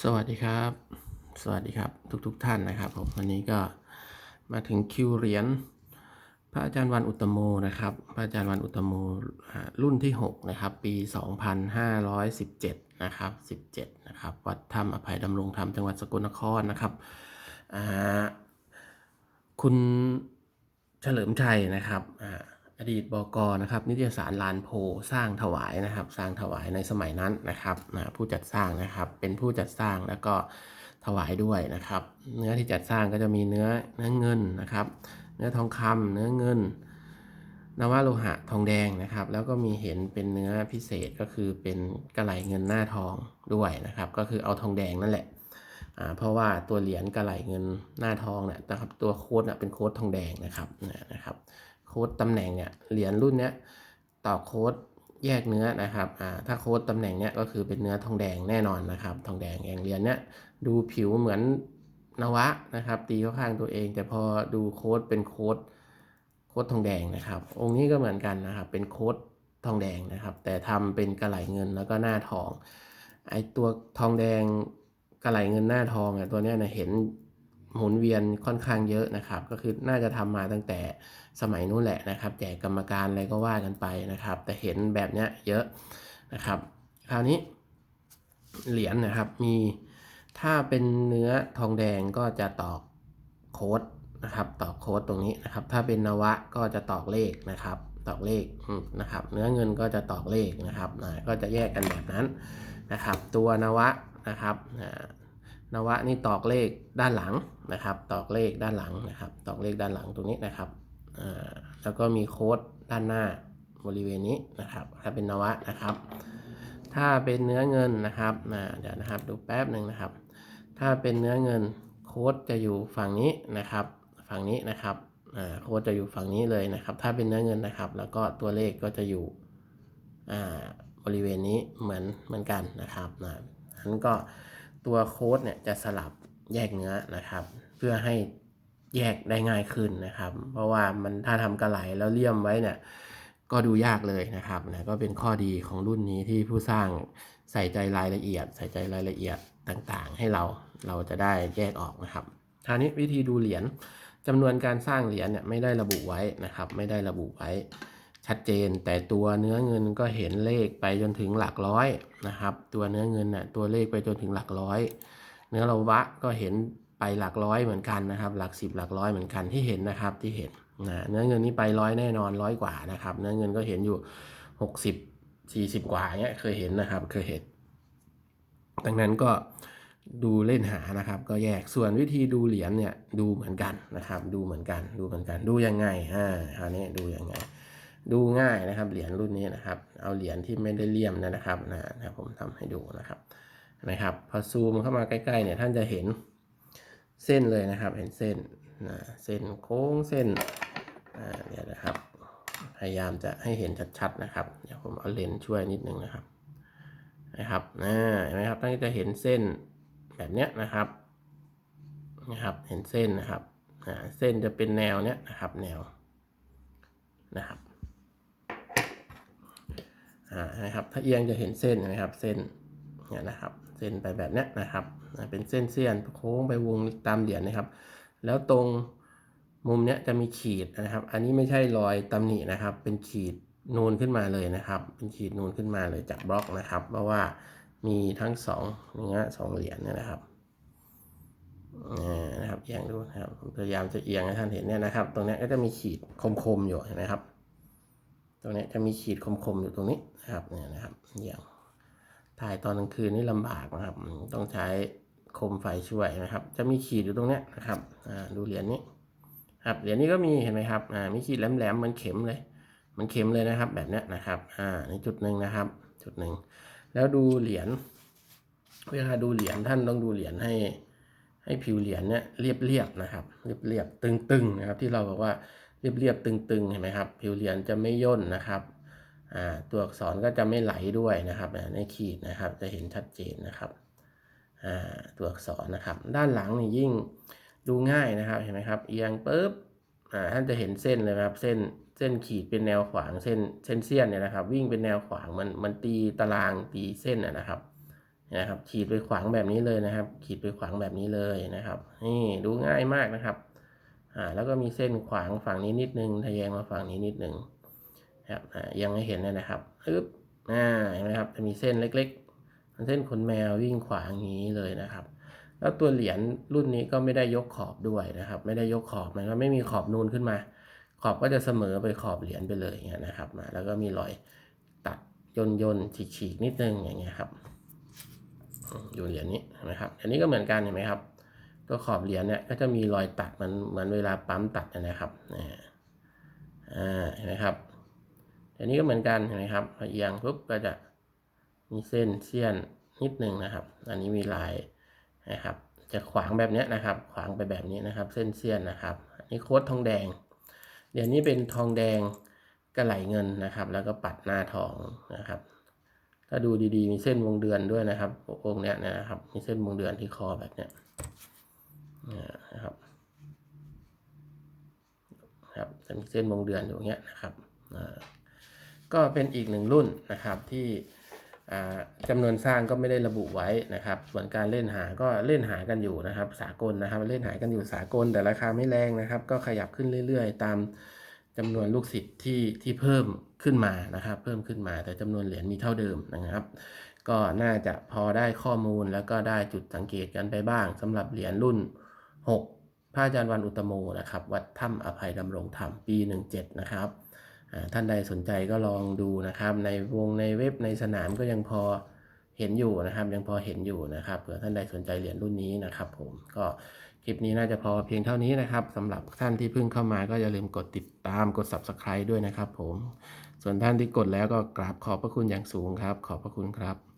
สวัสดีครับ สวัสดีครับทุกๆทท่านนะครับผมวันนี้ก็มาถึงคิวเหรียญพระอาจารย์วันอุตโมนะครับพระอาจารย์วันอุตโมรุ่นที่ 6 นะครับ ปี 2517 นะครับ 17 นะครับ วัดถ้ำอภัยดำรงธรรมจังหวัดสกลนครนะครับคุณเฉลิมชัยนะครับ อดีตบกนะครับนิตยสารลานโพสร้างถวายนะครับ สร้างถวายในสมัยนั้นนะครับนะผู้จัดสร้างนะครับเป็นผู้จัดสร้างแล้วก็ถวายด้วยนะครับ เนื้อที่จัดสร้างก็จะมีเนื้อเนื้อเงินนะครับ เนื้อทองคำเนื้อเงินนวโลหะทองแดงนะครับ แล้วก็มีเห็นเป็นเนื้อพิเศษก็คือเป็นกระไหลเงินหน้าทองด้วยนะครับ ก็คือเอาทองแดงนั่นแหละเพราะว่าตัวเหรียญกระไหลเงินหน้าทองเนี่ยนะครับตัวโค้ดเป็นโค้ดทองแดงนะครับนะครับ โค้ดตำแหน่งเนี่ยเหรียญรุ่นเนี้ยต่อโค้ดแยกเนื้อนะครับอ่าถ้าโค้ดตำแหน่งเนี้ยก็คือเป็นเนื้อทองแดงแน่นอนนะครับ ทองแดงอย่างเหรียญเนี้ยดูผิวเหมือนนวะนะครับ ตีเข้าข้างตัวเอง แต่พอดูโค้ดเป็นโค้ดโค้ดทองแดงนะครับ องค์นี้ก็เหมือนกันนะครับ เป็นโค้ดทองแดงนะครับ แต่ทำเป็นกระไหลเงินแล้วก็หน้าทองไอตัวทองแดงกระไหลเงินหน้าทองอะตัวเนี้ยนะเห็น หมุนเวียนค่อนข้างเยอะนะครับ ก็คือน่าจะทำมาตั้งแต่สมัยนู้นแหละนะครับ แจกกรรมการอะไรก็ว่ากันไปนะครับ แต่เห็นแบบเนี้ยเยอะนะครับ คราวนี้เหรียญนะครับมีถ้าเป็นเนื้อทองแดงก็จะตอกโค้ดนะครับ ตอกโค้ดตรงนี้นะครับ ถ้าเป็นนวะก็จะตอกเลขนะครับ ตอกเลขนะครับ เนื้อเงินก็จะตอกเลขนะครับก็จะแยกกันแบบนั้นนะครับ ตัวนวะนะครับ นวะนี่ตอกเลขด้านหลังนะครับ ตอกเลขด้านหลังนะครับ ตอกเลขด้านหลังตรงนี้นะครับแล้วก็มีโค้ดด้านหน้าบริเวณนี้นะครับ ถ้าเป็นนวะนะครับ ถ้าเป็นเนื้อเงินนะครับนะเดี๋ยวนะครับดูแป๊บหนึ่งนะครับ ถ้าเป็นเนื้อเงินโค้ดจะอยู่ฝั่งนี้นะครับ ฝั่งนี้นะครับโค้ดจะอยู่ฝั่งนี้เลยนะครับ ถ้าเป็นเนื้อเงินนะครับ แล้วก็ตัวเลขก็จะอยู่บริเวณนี้เหมือนเหมือนกันนะครับนะอันนั้นก็ ตัวโค้ดเนี่ยจะสลับแยกเนื้อนะครับ เพื่อให้แยกได้ง่ายขึ้นนะครับ เพราะว่ามันถ้าทำกระไหลแล้วเลี่ยมไว้เนี่ยก็ดูยากเลยนะครับนะก็เป็นข้อดีของรุ่นนี้ที่ผู้สร้างใส่ใจรายละเอียด ใส่ใจรายละเอียดต่างๆ ให้เราเราจะได้แยกออกนะครับคราวนี้วิธีดูเหรียญจำนวนการสร้างเหรียญเนี่ยไม่ได้ระบุไว้นะครับ ไม่ได้ระบุไว้ ชัดเจน แต่ตัวเนื้อเงินก็เห็นเลขไปจนถึงหลักร้อยนะครับ ตัวเนื้อเงินน่ะตัวเลขไปจนถึงหลักร้อย เนื้อระวะก็เห็นไปหลักร้อยเหมือนกันนะครับ หลักสิบหลักร้อยเหมือนกันที่เห็นนะครับที่เห็นนะเนื้อเงินนี่ไปร้อยแน่นอนร้อยกว่านะครับ เนื้อเงินก็เห็นอยู่หกสิบสี่สิบกว่าเงี้ยเคยเห็นนะครับเคยเห็นดังนั้นก็ดูเล่นหานะครับ ก็แยกส่วนวิธีดูเหรียญเนี่ยดูเหมือนกันนะครับ ดูเหมือนกันดูเหมือนกันดูยังไงอ่าคราวนี้ดูยังไง ดูง่ายนะครับ เหรียญรุ่นนี้นะครับ เอาเหรียญที่ไม่ได้เลี่ยมนะครับนะนะผมทำให้ดูนะครับนะครับพอซูมเข้ามาใกล้ๆเนี่ยท่านจะเห็นเส้นเลยนะครับ เห็นเส้นนะเส้นโค้งเส้นอ่าเนี่ยนะครับ พยายามจะให้เห็นชัดๆนะครับ เดี๋ยวผมเอาเลนส์ช่วยนิดนึงนะครับนะครับนะเห็นไหมครับท่านจะเห็นเส้นแบบเนี้ยนะครับนะครับ เห็นเส้นนะครับเส้นจะเป็นแนวเนี้ยนะครับ แนวนะครับ นะครับ ถ้าเอียงจะเห็นเส้นนะครับ เส้นเนี่ยนะครับ เส้นไปแบบนี้นะครับ เป็นเส้นเสี้ยนโค้งไปวงตามเหรียญนะครับ แล้วตรงมุมเนี้ยจะมีขีดนะครับ อันนี้ไม่ใช่รอยตำหนินะครับ เป็นขีดนูนขึ้นมาเลยนะครับ เป็นขีดนูนขึ้นมาเลยจากบล็อกนะครับ เพราะว่ามีทั้งสองเนื้อสองเหรียญเนี่ยนะครับอ่านะครับเอียงดูนะครับพยายามจะเอียงให้ท่านเห็นเนี่ยนะครับ ตรงเนี้ยก็จะมีขีดคมๆอยู่นไหมครับ ตรงนี้จะมีขีดคมๆอยู่ตรงนี้นะครับเนี่ยนะครับอย่างถ่ายตอนกลางคืนนี่ลำบากนะครับ ต้องใช้โคมไฟช่วยนะครับ จะมีขีดอยู่ตรงเนี้ยนะครับดูเหรียญนี้ครับเหรียญนี้ก็มีเห็นไหมครับมีขีดแหลมๆเหมือนเข็มเลยเหมันเข็มเลยนะครับ แบบนี้นะครับอ่าในจุดหนึ่งนะครับ จุดหนึ่งแล้วดูเหรียญเวลาดูเหรียญท่านต้องดูเหรียญให้ให้ผิวเหรียญเนี่ยเรียบๆนะครับ เรียบๆตึงๆนะครับ ที่เราบอกว่า เรียบๆตึงๆเห็นไหมครับ ผิวเหรียญจะไม่ย่นนะครับตัวอักษรก็จะไม่ไหลด้วยนะครับในขีดนะครับจะเห็นชัดเจนนะครับตัวอักษรนะครับ ด้านหลังนี่ยิ่งดูง่ายนะครับเห็นไหมครับ เอียงปุ๊บอ่าท่านจะเห็นเส้นเลยครับเส้นเส้นขีดเป็นแนวขวางเส้นเส้นเสี้ยนเนี่ยนะครับ วิ่งเป็นแนวขวางมันมันตีตารางตีเส้นนะครับนะครับ ขีดไปขวางแบบนี้เลยนะครับ ขีดไปขวางแบบนี้เลยนะครับ นี่ดูง่ายมากนะครับ อ่าแล้วก็มีเส้นขวางฝั่งนี้นิดนึงทะแยงมาฝั่งนี้นิดนึงครับอ่ายังให้เห็นเลยนะครับอึ๊บอ่าเห็นไหมครับจะมีเส้นเล็กๆเส้นขนแมววิ่งขวางอย่างนี้เลยนะครับ แล้วตัวเหรียญรุ่นนี้ก็ไม่ได้ยกขอบด้วยนะครับ ไม่ได้ยกขอบมันก็ไม่มีขอบนูนขึ้นมา ขอบก็จะเสมอไปขอบเหรียญไปเลยเงี้ยนะครับมาแล้วก็มีรอยตัดย่นย่นฉีกฉีกๆนิดนึงอย่างเงี้ยครับอืมอยู่เหรียญนี้เห็นไหมครับ อันนี้ก็เหมือนกันเห็นไหมครับ ตัวขอบเหรียญเนี่ยก็จะมีรอยตัดมือนเหมือนเวลาปั๊มตัดนะครับอ่าอ่าเห็นไหมครับอันนี้ก็เหมือนกันเห็นไหมครับพอเอียงปุ๊บก็จะมีเส้นเสี้ยนนิดนึงนะครับ อันนี้มีลายนะครับ จะขวางแบบนี้นะครับ ขวางไปแบบนี้นะครับ เส้นเสี้ยนนะครับ อันนี้โค้ดทองแดงเดี๋ยวนี้เป็นทองแดงกระไหลเงินนะครับ แล้วก็ปัดหน้าทองนะครับ ถ้าดูดีๆมีเส้นวงเดือนด้วยนะครับองค์เนี้ยนะครับ มีเส้นวงเดือนที่คอแบบเนี้ย นะครับครับจะมีเส้นวงเดือนอยู่เงี้ยนะครับก็เป็นอีกหนึ่งรุ่นนะครับที่จำนวนสร้างก็ไม่ได้ระบุไว้นะครับ ส่วนการเล่นหาก็เล่นหากันอยู่นะครับ สากลนะครับ เล่นหากันอยู่สากล แต่ราคาไม่แรงนะครับ ก็ขยับขึ้นเรื่อย ๆ ตามจำนวนลูกศิษย์ที่ที่เพิ่มขึ้นมานะครับ เพิ่มขึ้นมาแต่จำนวนเหรียญมีเท่าเดิมนะครับ ก็น่าจะพอได้ข้อมูลแล้วก็ได้จุดสังเกตกันไปบ้างสำหรับเหรียญรุ่น 6 พระอาจารย์วันอุตโมนะครับ วัดถ้ำอภัยดำรงธรรมปี 17 นะครับท่านใดสนใจก็ลองดูนะครับ ในวงในเว็บในสนามก็ยังพอเห็นอยู่นะครับ ยังพอเห็นอยู่นะครับเผื่อท่านใดสนใจเหรียญรุ่นนี้นะครับ ผมก็คลิปนี้น่าจะพอเพียงเท่านี้นะครับสำหรับท่านที่เพิ่งเข้ามาก็อย่าลืมกดติดตามกด subscribe ด้วยนะครับ ผมส่วนท่านที่กดแล้วก็กราบขอบพระคุณอย่างสูงครับ ขอบพระคุณครับ